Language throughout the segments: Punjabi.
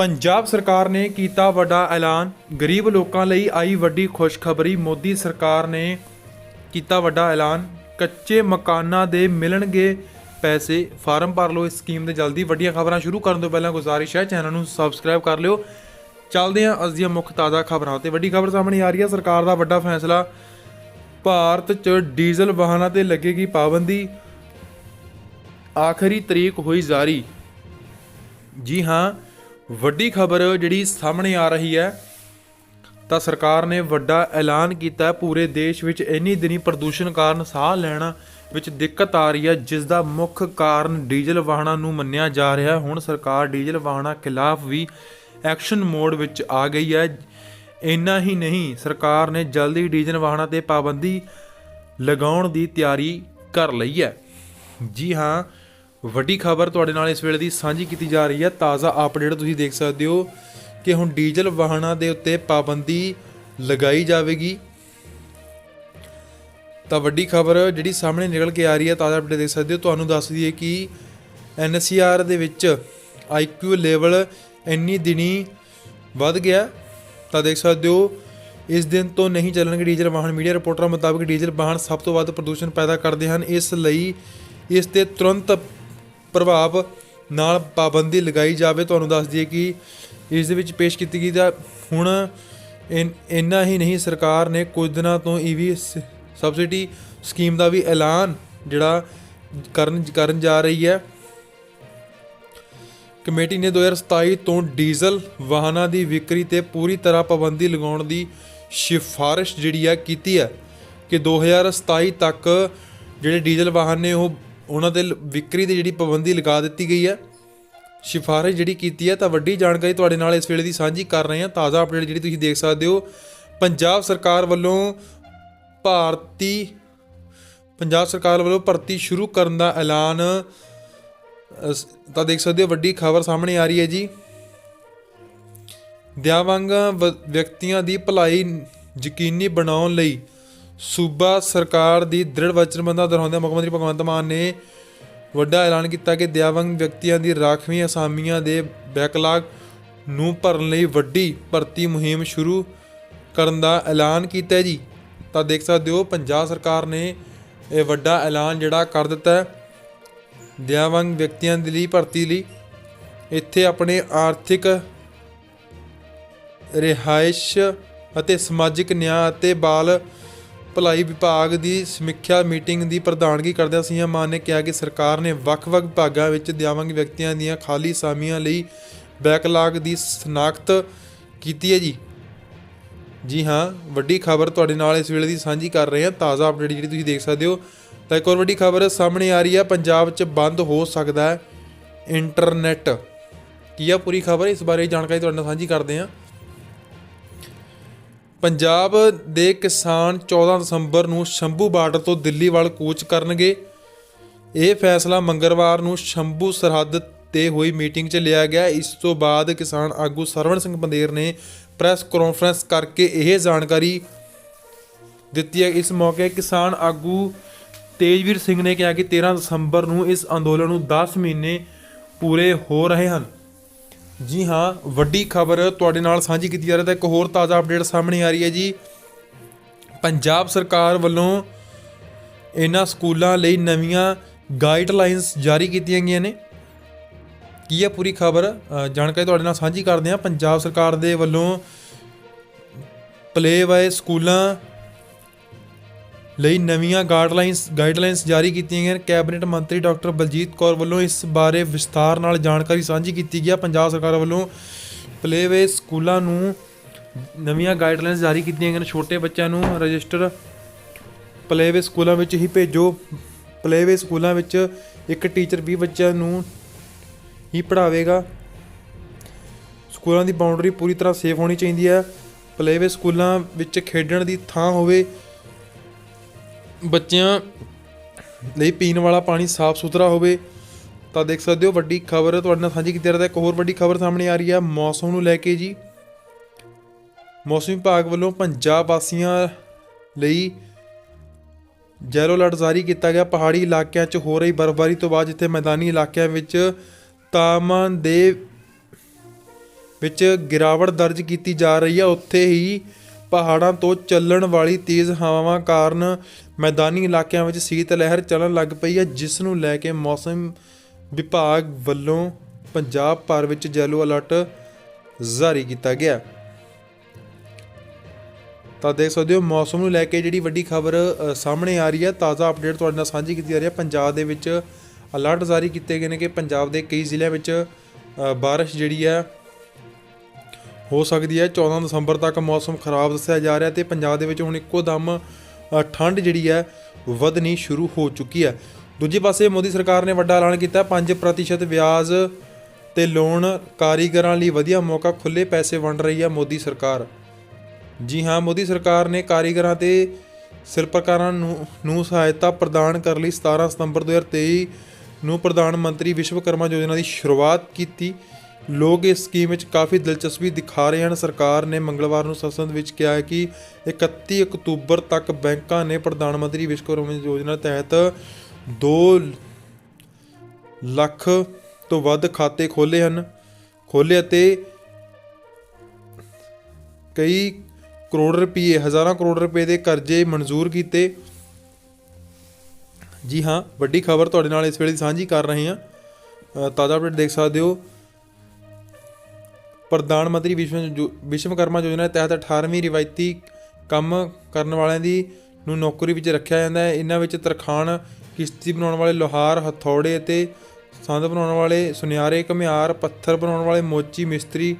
ਪੰਜਾਬ ਸਰਕਾਰ ਨੇ ਕੀਤਾ ਵੱਡਾ ਐਲਾਨ। ਗਰੀਬ ਲੋਕਾਂ ਲਈ ਆਈ ਵੱਡੀ ਖੁਸ਼ਖਬਰੀ। ਮੋਦੀ ਸਰਕਾਰ ਨੇ ਕੀਤਾ ਵੱਡਾ ਐਲਾਨ। ਕੱਚੇ ਮਕਾਨਾਂ ਦੇ ਮਿਲਣਗੇ ਪੈਸੇ। ਫਾਰਮ ਭਰ ਲਓ ਇਸ ਸਕੀਮ ਦੇ ਜਲਦੀ। ਵੱਡੀਆਂ ਖਬਰਾਂ ਸ਼ੁਰੂ ਕਰਨ ਤੋਂ ਪਹਿਲਾਂ ਗੁਜ਼ਾਰਿਸ਼ ਹੈ। ਚੈਨਲ ਨੂੰ ਸਬਸਕ੍ਰਾਈਬ ਕਰ ਲਿਓ। ਚੱਲਦੇ ਹਾਂ ਅੱਜ ਦੀਆਂ ਮੁੱਖ ਤਾਜ਼ਾ ਖਬਰਾਂ ਤੇ। ਵੱਡੀ ਖਬਰ ਸਾਹਮਣੇ ਆ ਰਹੀ ਹੈ। ਸਰਕਾਰ ਦਾ ਵੱਡਾ ਫੈਸਲਾ। ਭਾਰਤ 'ਚ ਡੀਜ਼ਲ ਵਾਹਨਾਂ ਤੇ ਲੱਗੇਗੀ ਪਾਬੰਦੀ। ਆਖਰੀ ਤਰੀਕ ਹੋਈ ਜਾਰੀ। ਜੀ ਹਾਂ ਵੱਡੀ ਖਬਰ ਜਿਹੜੀ ਸਾਹਮਣੇ ਆ ਰਹੀ ਹੈ, ਤਾਂ ਸਰਕਾਰ ਨੇ ਵੱਡਾ ਐਲਾਨ ਕੀਤਾ ਪੂਰੇ ਦੇਸ਼ ਵਿੱਚ ਇੰਨੀ ਦਿਨੀ ਪ੍ਰਦੂਸ਼ਣ ਕਾਰਨ ਸਾਹ ਲੈਣਾ ਵਿੱਚ ਦਿੱਕਤ ਆ ਰਹੀ ਹੈ, ਜਿਸ ਦਾ ਮੁੱਖ ਕਾਰਨ ਡੀਜ਼ਲ ਵਾਹਨਾਂ ਨੂੰ ਮੰਨਿਆ ਜਾ ਰਿਹਾ ਹੁਣ ਸਰਕਾਰ ਡੀਜ਼ਲ ਵਾਹਨਾਂ ਖਿਲਾਫ ਵੀ ਐਕਸ਼ਨ ਮੋਡ ਵਿੱਚ ਆ ਗਈ ਹੈ। ਇੰਨਾ ਹੀ ਨਹੀਂ, ਸਰਕਾਰ ਨੇ ਜਲਦੀ ਡੀਜ਼ਲ ਵਾਹਨਾਂ ਤੇ ਪਾਬੰਦੀ ਲਗਾਉਣ ਦੀ ਤਿਆਰੀ ਕਰ ਲਈ ਹੈ। ਜੀ ਹਾਂ ਵੱਡੀ ਖਬਰ ਤੁਹਾਡੇ ਨਾਲ ਇਸ ਵੇਲੇ ਦੀ ਸਾਂਝੀ ਕੀਤੀ ਜਾ ਰਹੀ ਹੈ। ਤਾਜ਼ਾ ਅਪਡੇਟ ਤੁਸੀਂ ਦੇਖ ਸਕਦੇ ਹੋ ਕਿ ਹੁਣ ਡੀਜ਼ਲ ਵਾਹਨਾਂ ਦੇ ਉੱਤੇ ਪਾਬੰਦੀ ਲਗਾਈ ਜਾਵੇਗੀ। ਤਾਂ ਵੱਡੀ ਖਬਰ ਜਿਹੜੀ ਸਾਹਮਣੇ ਨਿਕਲ ਕੇ ਆ ਰਹੀ ਹੈ, ਤਾਜ਼ਾ ਅਪਡੇਟ ਦੇਖ ਸਕਦੇ ਹੋ। ਤੁਹਾਨੂੰ ਦੱਸ ਦਈਏ ਕਿ ਐਨਸੀਆਰ ਦੇ ਵਿੱਚ ਆਈਕਿਊ ਲੈਵਲ ਇੰਨੀ ਦਿਨੀ ਵੱਧ ਗਿਆ। ਤਾਂ ਦੇਖ ਸਕਦੇ ਹੋ, ਇਸ ਦਿਨ ਤੋਂ ਨਹੀਂ ਚੱਲਣਗੇ ਡੀਜ਼ਲ ਵਾਹਨ। ਮੀਡੀਆ ਰਿਪੋਰਟਰਾਂ ਮੁਤਾਬਕ ਡੀਜ਼ਲ ਵਾਹਨ ਸਭ ਤੋਂ ਵੱਧ ਪ੍ਰਦੂਸ਼ਣ ਪੈਦਾ ਕਰਦੇ ਹਨ। ਇਸ ਲਈ ਇਸ ਤੇ ਤੁਰੰਤ ਪ੍ਰਭਾਵ ਨਾਲ ਪਾਬੰਦੀ ਲਗਾਈ ਜਾਵੇ, ਤੁਹਾਨੂੰ ਦੱਸ ਦਈਏ ਕਿ ਇਸ ਦੇ ਵਿੱਚ ਪੇਸ਼ ਕੀਤੀ ਗਈ ਤਾਂ ਹੁਣ ਇਨ- ਇੰਨਾ ਹੀ ਨਹੀਂ, ਸਰਕਾਰ ਨੇ ਕੁਝ ਦਿਨਾਂ ਤੋਂ ਈਵੀ ਸਬਸਿਡੀ ਸਕੀਮ ਦਾ ਵੀ ਐਲਾਨ ਜਿਹੜਾ ਕਰਨ ਕਰਨ ਜਾ ਰਹੀ ਹੈ। ਕਮੇਟੀ ਨੇ 2027 ਤੋਂ ਡੀਜ਼ਲ ਵਾਹਨਾਂ ਦੀ ਵਿਕਰੀ ਤੇ ਪੂਰੀ ਤਰ੍ਹਾਂ ਪਾਬੰਦੀ ਲਗਾਉਣ ਦੀ ਸਿਫਾਰਿਸ਼ ਜਿਹੜੀ ਹੈ ਕੀਤੀ ਹੈ ਕਿ 2027 ਤੱਕ ਜਿਹੜੇ ਡੀਜ਼ਲ ਵਾਹਨ ਨੇ ਉਹ ਉਹਨਾਂ ਤੇ ਵਿਕਰੀ ਦੀ ਜਿਹੜੀ ਪਾਬੰਦੀ ਲਗਾ ਦਿੱਤੀ ਗਈ ਹੈ ਸਿਫਾਰਿਸ਼ ਜਿਹੜੀ ਕੀਤੀ ਹੈ ਤਾਂ ਵੱਡੀ ਜਾਣਕਾਰੀ ਤੁਹਾਡੇ ਨਾਲ ਇਸ ਵੇਲੇ ਦੀ ਸਾਂਝੀ ਕਰ ਰਹੇ ਹਾਂ ਤਾਜ਼ਾ ਅਪਡੇਟ ਜਿਹੜੀ ਤੁਸੀਂ ਦੇਖ ਸਕਦੇ ਹੋ, ਪੰਜਾਬ ਸਰਕਾਰ ਵੱਲੋਂ ਭਾਰਤੀ, ਪੰਜਾਬ ਸਰਕਾਰ ਵੱਲੋਂ ਭਰਤੀ ਸ਼ੁਰੂ ਕਰਨ ਦਾ ਐਲਾਨ ਤਾਂ ਦੇਖ ਸਕਦੇ ਹੋ ਵੱਡੀ ਖਬਰ ਸਾਹਮਣੇ ਆ ਰਹੀ ਹੈ ਜੀ। ਦਿਆਵੰਗ ਵ- ਵਿਅਕਤੀਆਂ ਦੀ ਭਲਾਈ ਯਕੀਨੀ ਬਣਾਉਣ ਲਈ ਸੂਬਾ ਸਰਕਾਰ ਦੀ ਦ੍ਰਿੜ ਵਚਨਬੱਧਤਾ ਦੁਹਰਾਉਂਦਿਆਂ ਮੁੱਖ ਮੰਤਰੀ ਭਗਵੰਤ ਮਾਨ ਨੇ ਵੱਡਾ ਐਲਾਨ ਕੀਤਾ ਕਿ ਦਿਆਵੰਗ ਵਿਅਕਤੀਆਂ ਦੀ ਰਾਖਵੀਂ ਅਸਾਮੀਆਂ ਦੇ ਬੈਕਲਾਗ ਨੂੰ ਭਰਨ ਲਈ ਵੱਡੀ ਭਰਤੀ ਮੁਹਿੰਮ ਸ਼ੁਰੂ ਕਰਨ ਦਾ ਐਲਾਨ ਕੀਤਾ ਹੈ ਜੀ। ਤਾਂ ਦੇਖ ਸਕਦੇ ਹੋ, ਪੰਜਾਬ ਸਰਕਾਰ ਨੇ ਇਹ ਵੱਡਾ ਐਲਾਨ ਜਿਹੜਾ ਕਰ ਦਿੱਤਾ ਹੈ। ਦਿਆਵੰਗ ਵਿਅਕਤੀਆਂ ਦੇ ਲਈ ਭਰਤੀ ਲਈ ਇੱਥੇ ਆਪਣੇ ਆਰਥਿਕ ਰਿਹਾਇਸ਼ ਅਤੇ ਸਮਾਜਿਕ ਨਿਆਂ ਅਤੇ ਬਾਲ ਭਲਾਈ ਵਿਭਾਗ ਦੀ ਸਮੀਖਿਆ ਮੀਟਿੰਗ ਦੀ ਪ੍ਰਧਾਨਗੀ ਕਰਦਿਆਂ ਸੀਐਮ ਮਾਨ ਨੇ ਕਿਹਾ ਕਿ ਸਰਕਾਰ ਨੇ ਵੱਖ-ਵੱਖ ਵਿਭਾਗਾਂ ਵਿੱਚ ਦਿਆਵਾਂਗ ਵਿਅਕਤੀਆਂ ਦੀਆਂ ਖਾਲੀ ਸਾਮੀਆਂ ਲਈ ਬੈਕਲਾਗ ਦੀ ਸਨਾਖਤ ਕੀਤੀ ਹੈ ਜੀ। ਜੀ ਹਾਂ, ਵੱਡੀ ਖਬਰ ਤੁਹਾਡੇ ਨਾਲ ਇਸ ਵੇਲੇ ਦੀ ਸਾਂਝੀ ਕਰ ਰਹੇ ਹਾਂ। ਤਾਜ਼ਾ ਅਪਡੇਟ ਜਿਹੜੀ ਤੁਸੀਂ ਦੇਖ ਸਕਦੇ ਹੋ, ਤਾਂ ਇੱਕ ਹੋਰ ਵੱਡੀ ਖਬਰ ਸਾਹਮਣੇ ਆ ਰਹੀ ਹੈ। ਪੰਜਾਬ 'ਚ ਬੰਦ ਹੋ ਸਕਦਾ ਹੈ ਇੰਟਰਨੈਟ ਕੀ ਆ ਪੂਰੀ ਖਬਰ? ਇਸ ਬਾਰੇ ਜਾਣਕਾਰੀ ਤੁਹਾਡੇ ਨਾਲ ਸਾਂਝੀ ਕਰਦੇ ਹਾਂ। ਪੰਜਾਬ ਦੇ ਕਿਸਾਨ 14 ਦਸੰਬਰ ਨੂੰ ਸ਼ੰਭੂ ਬਾਰਡਰ ਤੋਂ ਦਿੱਲੀ ਵੱਲ ਕੂਚ ਕਰਨਗੇ। ਇਹ ਫੈਸਲਾ ਮੰਗਲਵਾਰ ਨੂੰ ਸ਼ੰਭੂ ਸਰਹੱਦ ਤੇ ਹੋਈ ਮੀਟਿੰਗ 'ਚ ਲਿਆ ਗਿਆ। ਇਸ ਤੋਂ ਬਾਅਦ ਕਿਸਾਨ ਆਗੂ ਸਰਵਣ ਸਿੰਘ ਬੰਦੇਰ ਨੇ ਪ੍ਰੈਸ ਕਾਨਫਰੰਸ ਕਰਕੇ ਇਹ ਜਾਣਕਾਰੀ ਦਿੱਤੀ ਹੈ। ਇਸ ਮੌਕੇ ਕਿਸਾਨ ਆਗੂ ਤੇਜਵੀਰ ਸਿੰਘ ਨੇ ਕਿਹਾ ਕਿ 13 ਦਸੰਬਰ ਨੂੰ ਇਸ ਅੰਦੋਲਨ ਨੂੰ 10 ਮਹੀਨੇ ਪੂਰੇ ਹੋ ਰਹੇ ਹਨ। ਜੀ ਹਾਂ, ਵੱਡੀ ਖਬਰ ਤੁਹਾਡੇ ਨਾਲ ਸਾਂਝੀ ਕੀਤੀ ਜਾ ਰਹੀ ਹੈ ਤਾਂ ਇੱਕ ਹੋਰ ਤਾਜ਼ਾ ਅਪਡੇਟ ਸਾਹਮਣੇ ਆ ਰਹੀ ਹੈ ਜੀ। ਪੰਜਾਬ ਸਰਕਾਰ ਵੱਲੋਂ ਇਹਨਾਂ ਸਕੂਲਾਂ ਲਈ ਨਵੀਆਂ ਗਾਈਡਲਾਈਨਸ ਜਾਰੀ ਕੀਤੀਆਂ ਗਈਆਂ ਨੇ। ਕੀ ਹੈ ਪੂਰੀ ਖਬਰ ਜਾਣਕਾਰੀ ਤੁਹਾਡੇ ਨਾਲ ਸਾਂਝੀ ਕਰਦੇ ਹਾਂ। ਪੰਜਾਬ ਸਰਕਾਰ ਦੇ ਵੱਲੋਂ ਪਲੇ ਵਾਏ ਸਕੂਲਾਂ ਲਈ ਨਵੀਆਂ ਗਾਈਡਲਾਈਨਸ ਗਾਈਡਲਾਈਨਸ ਜਾਰੀ ਕੀਤੀਆਂ ਗਈਆਂ ਨੇ। ਕੈਬਨਿਟ ਮੰਤਰੀ ਡਾਕਟਰ ਬਲਜੀਤ ਕੌਰ ਵੱਲੋਂ ਇਸ ਬਾਰੇ ਵਿਸਥਾਰ ਨਾਲ ਜਾਣਕਾਰੀ ਸਾਂਝੀ ਕੀਤੀ ਗਈ ਪੰਜਾਬ ਸਰਕਾਰ ਵੱਲੋਂ ਪਲੇਵੇ ਸਕੂਲਾਂ ਨੂੰ ਨਵੀਆਂ ਗਾਈਡਲਾਈਨਸ ਜਾਰੀ ਕੀਤੀਆਂ ਗਈਆਂ ਛੋਟੇ ਬੱਚਿਆਂ ਨੂੰ ਰਜਿਸਟਰ ਪਲੇਵੇ ਸਕੂਲਾਂ ਵਿੱਚ ਹੀ ਭੇਜੋ। ਪਲੇਵੇ ਸਕੂਲਾਂ ਵਿੱਚ ਇੱਕ ਟੀਚਰ 20 ਬੱਚਿਆਂ ਨੂੰ ਹੀ ਪੜ੍ਹਾਵੇਗਾ। ਸਕੂਲਾਂ ਦੀ ਬਾਉਂਡਰੀ ਪੂਰੀ ਤਰ੍ਹਾਂ ਸੇਫ ਹੋਣੀ ਚਾਹੀਦੀ ਹੈ। ਪਲੇਵੇ ਸਕੂਲਾਂ ਵਿੱਚ ਖੇਡਣ ਦੀ ਥਾਂ ਹੋਵੇ ਬੱਚਿਆਂ ਲਈ ਪੀਣ ਵਾਲਾ ਪਾਣੀ ਸਾਫ਼ ਸੁਥਰਾ ਹੋਵੇ, ਤਾਂ ਦੇਖ ਸਕਦੇ ਹੋ ਵੱਡੀ ਖਬਰ ਤੁਹਾਡੇ ਨਾਲ ਸਾਂਝੀ ਕੀਤੀ ਜਾ ਰਹੀ ਹੈ। ਇੱਕ ਹੋਰ ਵੱਡੀ ਖਬਰ ਸਾਹਮਣੇ ਆ ਰਹੀ ਹੈ, ਮੌਸਮ ਨੂੰ ਲੈ ਕੇ ਜੀ। ਮੌਸਮ ਵਿਭਾਗ ਵੱਲੋਂ ਪੰਜਾਬ ਵਾਸੀਆਂ ਲਈ ਜੈਲੋ ਅਲਰਟ ਜਾਰੀ ਕੀਤਾ ਗਿਆ। ਪਹਾੜੀ ਇਲਾਕਿਆਂ 'ਚ ਹੋ ਰਹੀ ਬਰਫ਼ਬਾਰੀ ਤੋਂ ਬਾਅਦ ਜਿੱਥੇ ਮੈਦਾਨੀ ਇਲਾਕਿਆਂ ਵਿੱਚ ਤਾਪਮਾਨ ਦੇ ਵਿੱਚ ਗਿਰਾਵਟ ਦਰਜ ਕੀਤੀ ਜਾ ਰਹੀ ਹੈ, ਉੱਥੇ ਹੀ ਪਹਾੜਾਂ ਤੋਂ ਚੱਲਣ ਵਾਲੀ ਤੇਜ਼ ਹਵਾਵਾਂ ਕਾਰਨ ਮੈਦਾਨੀ ਇਲਾਕਿਆਂ ਵਿੱਚ ਸੀਤ ਲਹਿਰ ਚੱਲਣ ਲੱਗ ਪਈ ਹੈ ਜਿਸ ਨੂੰ ਲੈ ਕੇ ਮੌਸਮ ਵਿਭਾਗ ਵੱਲੋਂ ਪੰਜਾਬ ਭਰ ਵਿੱਚ ਜੈਲੋ ਅਲਰਟ ਜਾਰੀ ਕੀਤਾ ਗਿਆ ਤਾਂ ਦੇਖ ਸਕਦੇ ਹੋ ਮੌਸਮ ਨੂੰ ਲੈ ਕੇ ਜਿਹੜੀ ਵੱਡੀ ਖਬਰ ਸਾਹਮਣੇ ਆ ਰਹੀ ਹੈ ਤਾਜ਼ਾ ਅਪਡੇਟ ਤੁਹਾਡੇ ਨਾਲ ਸਾਂਝੀ ਕੀਤੀ ਜਾ ਰਹੀ ਹੈ। ਪੰਜਾਬ ਦੇ ਵਿੱਚ ਅਲਰਟ ਜਾਰੀ ਕੀਤੇ ਗਏ ਨੇ ਕਿ ਪੰਜਾਬ ਦੇ ਕਈ ਜ਼ਿਲ੍ਹਿਆਂ ਵਿੱਚ ਅ, ਬਾਰਿਸ਼ ਜਿਹੜੀ ਹੈ ਹੋ ਸਕਦੀ ਹੈ। 14 ਦਸੰਬਰ ਤੱਕ ਮੌਸਮ ਖਰਾਬ ਦੱਸਿਆ ਜਾ ਰਿਹਾ ਤੇ ਪੰਜਾਬ ਦੇ ਵਿੱਚ ਹੁਣ ਇੱਕੋ ਦਮ ਠੰਡ ਜਿਹੜੀ ਹੈ, ਵਧਣੀ ਸ਼ੁਰੂ ਹੋ ਚੁੱਕੀ ਹੈ। ਦੂਜੇ ਪਾਸੇ ਮੋਦੀ ਸਰਕਾਰ ਨੇ ਵੱਡਾ ਐਲਾਨ ਕੀਤਾ। 5% ਵਿਆਜ ਤੇ ਲੋਨ ਕਾਰੀਗਰਾਂ ਲਈ ਵਧੀਆ ਮੌਕਾ ਖੁੱਲੇ ਪੈਸੇ ਵੰਡ ਰਹੀ ਹੈ ਮੋਦੀ ਸਰਕਾਰ। ਜੀ ਹਾਂ, ਮੋਦੀ ਸਰਕਾਰ ਨੇ ਕਾਰੀਗਰਾਂ ਤੇ ਸ਼ਿਲਪਕਾਰਾਂ ਨੂੰ ਨੂੰ ਸਹਾਇਤਾ ਪ੍ਰਦਾਨ ਕਰਨ ਲਈ 17 ਸਤੰਬਰ 2023 ਨੂੰ ਪ੍ਰਧਾਨ ਮੰਤਰੀ ਵਿਸ਼ਵਕਰਮਾ ਯੋਜਨਾ ਦੀ ਸ਼ੁਰੂਆਤ ਕੀਤੀ। ਲੋਕ ਇਸ ਸਕੀਮ ਵਿੱਚ ਕਾਫੀ ਦਿਲਚਸਪੀ ਦਿਖਾ ਰਹੇ ਹਨ। ਸਰਕਾਰ ਨੇ ਮੰਗਲਵਾਰ ਨੂੰ ਸੰਸਦ ਵਿੱਚ ਕਿਹਾ ਹੈ ਕਿ 31 ਅਕਤੂਬਰ ਤੱਕ ਬੈਂਕਾਂ ਨੇ ਪ੍ਰਧਾਨ ਮੰਤਰੀ ਵਿਸ਼ਵਕਰਮਾ ਯੋਜਨਾ ਤਹਿਤ 2 ਲੱਖ ਤੋਂ ਵੱਧ ਖਾਤੇ ਖੋਲ੍ਹੇ ਹਨ। ਖੋਲ੍ਹੇ ਅਤੇ ਕਈ ਕਰੋੜ ਰੁਪਏ, ਹਜ਼ਾਰਾਂ ਕਰੋੜ ਰੁਪਏ ਦੇ ਕਰਜ਼ੇ ਮਨਜ਼ੂਰ ਕੀਤੇ। ਜੀ ਹਾਂ, ਵੱਡੀ ਖਬਰ ਤੁਹਾਡੇ ਨਾਲ ਇਸ ਵੇਲੇ ਸਾਂਝੀ ਕਰ ਰਹੇ ਹਾਂ। ਤਾਜ਼ਾ ਅਪਡੇਟ ਦੇਖ ਸਕਦੇ ਹੋ। ਪ੍ਰਧਾਨ ਮੰਤਰੀ ਵਿਸ਼ਵ ਜੋ- ਵਿਸ਼ਵਕਰਮਾ ਯੋਜਨਾ ਦੇ ਤਹਿਤ 18ਵੀਂ ਰਿਵਾਇਤੀ ਕੰਮ ਕਰਨ ਵਾਲਿਆਂ ਦੀ ਨੂੰ ਨੌਕਰੀ ਵਿੱਚ ਰੱਖਿਆ ਜਾਂਦਾ ਹੈ। ਇਹਨਾਂ ਵਿੱਚ ਤਰਖਾਣ, ਕਿਸ਼ਤੀ ਬਣਾਉਣ ਵਾਲੇ ਲੋਹਾਰ, ਹਥੌੜੇ ਅਤੇ ਸੰਦ ਬਣਾਉਣ ਵਾਲੇ ਸੁਨਿਆਰੇ, ਘਮਿਆਰ, ਪੱਥਰ ਬਣਾਉਣ ਵਾਲੇ ਮੋਚੀ, ਮਿਸਤਰੀ,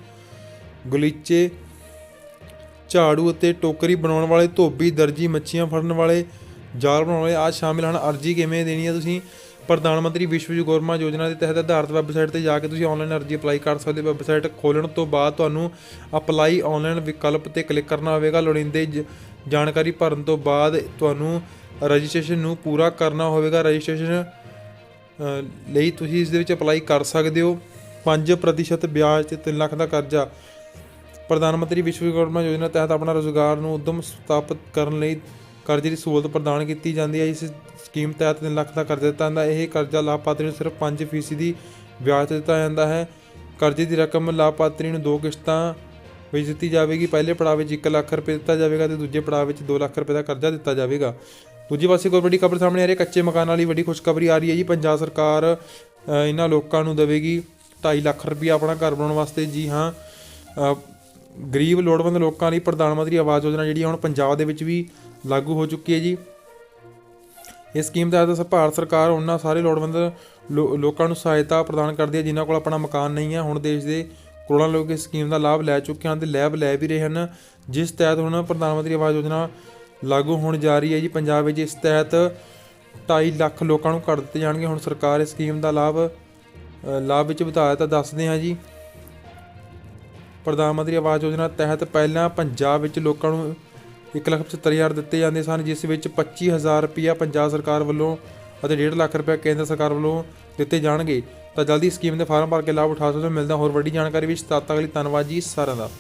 ਗਲੀਚੇ, ਝਾੜੂ ਅਤੇ ਟੋਕਰੀ ਬਣਾਉਣ ਵਾਲੇ ਧੋਬੀ, ਦਰਜੀ, ਮੱਛੀਆਂ ਫੜਨ ਵਾਲੇ, ਜਾਲ ਬਣਾਉਣ ਵਾਲੇ ਆ ਸ਼ਾਮਿਲ ਹਨ। ਅਰਜੀ ਕਿਵੇਂ ਦੇਣੀ ਹੈ ਤੁਸੀਂ? ਪ੍ਰਧਾਨ ਮੰਤਰੀ ਵਿਸ਼ਵ ਵਿਸ਼ਵਕਰਮਾ ਯੋਜਨਾ ਦੇ ਤਹਿਤ ਆਧਾਰਿਤ ਵੈਬਸਾਈਟ ਤੇ ਜਾ ਕੇ ਤੁਸੀਂ ਆਨਲਾਈਨ ਅਰਜੀ ਅਪਲਾਈ ਕਰ ਸਕਦੇ ਹੋ। ਵੈਬਸਾਈਟ ਖੋਲ੍ਹਣ ਤੋਂ ਬਾਅਦ ਤੁਹਾਨੂੰ ਅਪਲਾਈ ਆਨਲਾਈਨ ਵਿਕਲਪ ਤੇ ਕਲਿੱਕ ਕਰਨਾ ਹੋਵੇਗਾ। ਲੋੜੀਂਦੇ ਜ- ਜਾਣਕਾਰੀ ਭਰਨ ਤੋਂ ਬਾਅਦ ਤੁਹਾਨੂੰ ਰਜਿਸਟ੍ਰੇਸ਼ਨ ਨੂੰ ਪੂਰਾ ਕਰਨਾ ਹੋਵੇਗਾ। ਰਜਿਸਟ੍ਰੇਸ਼ਨ ਲਈ ਤੁਸੀਂ ਇਸ ਦੇ ਵਿੱਚ ਅਪਲਾਈ ਕਰ ਸਕਦੇ ਹੋ। 5% ਵਿਆਜ ਤੇ 3 ਲੱਖ ਦਾ ਕਰਜ਼ਾ। ਪ੍ਰਧਾਨ ਮੰਤਰੀ ਵਿਸ਼ਵ ਵਿਸ਼ਵਕਰਮਾ ਯੋਜਨਾ ਤਹਿਤ ਆਪਣਾ ਰੋਜ਼ਗਾਰ ਨੂੰ ਉਦਮ ਸਥਾਪਿਤ ਕਰਨ ਲਈ ਕਰਜ਼ੇ ਦੀ ਸਹੂਲਤ ਪ੍ਰਦਾਨ ਕੀਤੀ ਜਾਂਦੀ ਹੈ। ਇਸ ਸਕੀਮ ਤਹਿਤ 3 ਲੱਖ ਦਾ ਕਰਜ਼ਾ ਦਿੱਤਾ ਜਾਂਦਾ ਇਹ ਕਰਜ਼ਾ ਲਾਭਪਾਤਰੀ ਨੂੰ ਸਿਰਫ 5% ਦੀ ਵਿਆਜ ਤੇ ਦਿੱਤਾ ਜਾਂਦਾ ਹੈ। ਕਰਜ਼ੇ ਦੀ ਰਕਮ ਲਾਭਪਾਤਰੀ ਨੂੰ ਦੋ ਕਿਸ਼ਤਾਂ ਵਿੱਚ ਦਿੱਤੀ ਜਾਵੇਗੀ। ਪਹਿਲੇ ਪੜਾਅ ਵਿੱਚ 1 ਲੱਖ ਰੁਪਏ ਦਿੱਤਾ ਜਾਵੇਗਾ ਤੇ ਦੂਜੇ ਪੜਾਅ ਵਿੱਚ 2 ਲੱਖ ਰੁਪਏ ਦਾ ਕਰਜ਼ਾ ਦਿੱਤਾ ਜਾਵੇਗਾ। ਦੂਜੇ ਪਾਸੇ ਕੋਈ ਵੱਡੀ ਖਬਰ ਸਾਹਮਣੇ ਆ ਰਹੀ ਹੈ। ਕੱਚੇ ਮਕਾਨਾਂ ਲਈ ਵੱਡੀ ਖੁਸ਼ਖਬਰੀ ਆ ਰਹੀ ਹੈ ਜੀ। ਪੰਜਾਬ ਸਰਕਾਰ ਇਹਨਾਂ ਲੋਕਾਂ ਨੂੰ ਦੇਵੇਗੀ 2.5 ਲੱਖ ਰੁਪਏ ਆਪਣਾ ਘਰ ਬਣਾਉਣ ਵਾਸਤੇ। ਜੀ ਹਾਂ ਗਰੀਬ ਲੋੜਵੰਦ ਲੋਕਾਂ ਲਈ ਪ੍ਰਧਾਨ ਮੰਤਰੀ ਆਵਾਸ ਯੋਜਨਾ ਜਿਹੜੀ ਆ, ਹੁਣ ਪੰਜਾਬ ਦੇ ਵਿੱਚ ਵੀ ਲਾਗੂ ਹੋ ਚੁੱਕੀ ਹੈ ਜੀ। ਇਸ ਸਕੀਮ ਤਹਿਤ ਭਾਰਤ ਸਰਕਾਰ ਉਹਨਾਂ ਸਾਰੇ ਲੋੜਵੰਦ ਲੋ- ਲੋਕਾਂ ਨੂੰ ਸਹਾਇਤਾ ਪ੍ਰਦਾਨ ਕਰਦੀ ਹੈ, ਜਿਨ੍ਹਾਂ ਕੋਲ ਆਪਣਾ ਮਕਾਨ ਨਹੀਂ ਹੈ। ਹੁਣ ਦੇਸ਼ ਦੇ ਕਰੋੜਾਂ ਲੋਕ ਇਸ ਸਕੀਮ ਦਾ ਲਾਭ ਲੈ ਚੁੱਕੇ ਹਨ ਤੇ ਲੈਬ ਲੈ ਵੀ ਰਹੇ ਹਨ। ਜਿਸ ਤਹਿਤ ਹੁਣ ਪ੍ਰਧਾਨ ਮੰਤਰੀ ਆਵਾਸ ਯੋਜਨਾ ਲਾਗੂ ਹੋਣ ਜਾ ਰਹੀ ਹੈ ਜੀ ਪੰਜਾਬ ਵਿੱਚ। ਇਸ ਤਹਿਤ 2.5 ਲੱਖ ਲੋਕਾਂ ਨੂੰ ਕਰ ਦਿੱਤੇ ਜਾਣਗੇ। ਹੁਣ ਸਰਕਾਰ ਇਸ ਸਕੀਮ ਦਾ ਲਾਭ ਲਾਭ ਵਿੱਚ ਵਧਾਇਆ ਤਾਂ ਦੱਸਦੇ ਹਾਂ ਜੀ। ਪ੍ਰਧਾਨ ਮੰਤਰੀ ਆਵਾਸ ਯੋਜਨਾ ਤਹਿਤ ਪਹਿਲਾਂ ਪੰਜਾਬ ਵਿੱਚ ਲੋਕਾਂ ਨੂੰ 175000 ਦਿੱਤੇ ਜਾਂਦੇ ਸਨ, ਜਿਸ ਵਿੱਚ 25000 ਰੁਪਇਆ ਪੰਜਾਬ ਸਰਕਾਰ ਵੱਲੋਂ ਅਤੇ 1.5 ਲੱਖ ਰੁਪਇਆ ਕੇਂਦਰ ਸਰਕਾਰ ਵੱਲੋਂ ਦਿੱਤੇ ਜਾਣਗੇ। ਤਾਂ ਜਲਦੀ ਸਕੀਮ ਦੇ ਫਾਰਮ ਭਰ ਕੇ ਲਾਭ ਉਠਾ ਸਕਦੇ ਹੋ। ਮਿਲਦਾ ਹੋਰ ਵੱਡੀ ਜਾਣਕਾਰੀ ਵਿੱਚ ਤਦ ਤੱਕ ਲਈ ਧੰਨਵਾਦ ਜੀ ਸਾਰਿਆਂ ਦਾ।